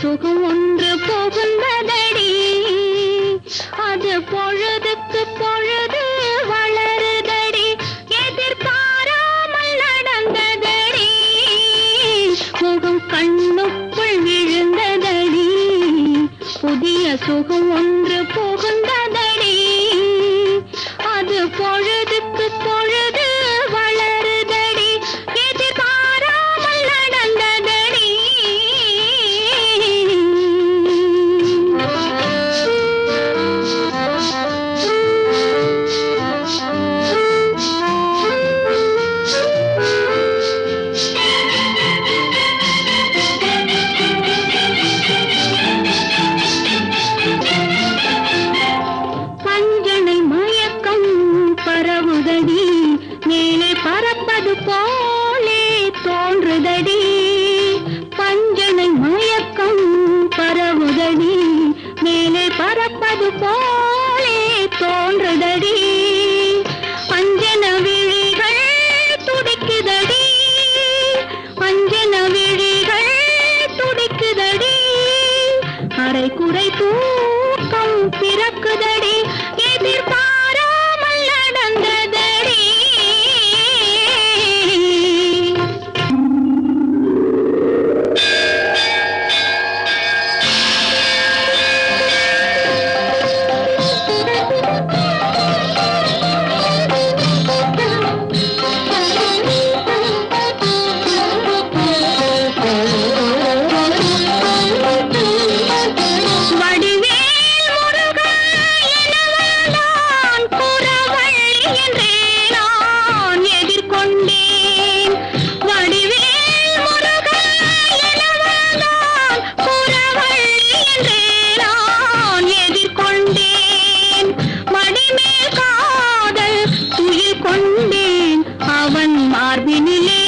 சுகம் ஒன்று புகுந்ததடி. அது பொழுதுக்கு பொழுது வளருதடி. எதிர்பாராமல் நடந்ததடி. சுகம் கண்ணுக்குள் விழுந்ததடி. புதிய சுகம் ஒன்று உதடி மேலே பறப்பது போ கண்டேன் அவன் மார்பினிலே.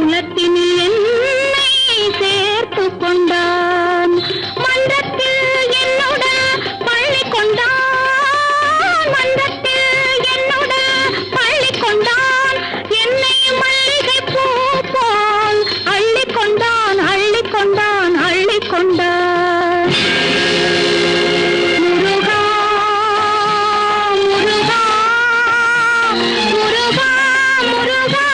குலத்தினில்